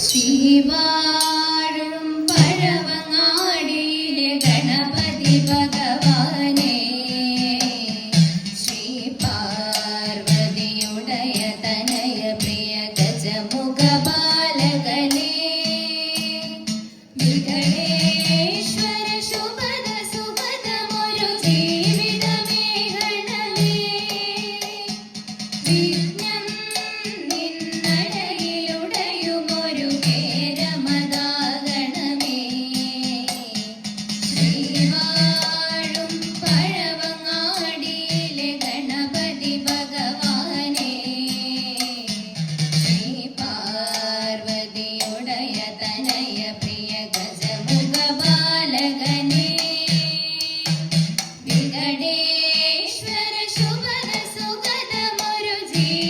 ശ്രീവാഴും പഴവങ്ങാടിയിലെ ഗണപതി ഭഗവാനെ ശ്രീ പാർവതിയുടയ തനയ പ്രിയ ഗജമുഖ ബാലകനെ വിഘടേശ്വര ശുഭദ സുഭദമൊരു ജീവിതമേഹണമേ വിഘ്ന me.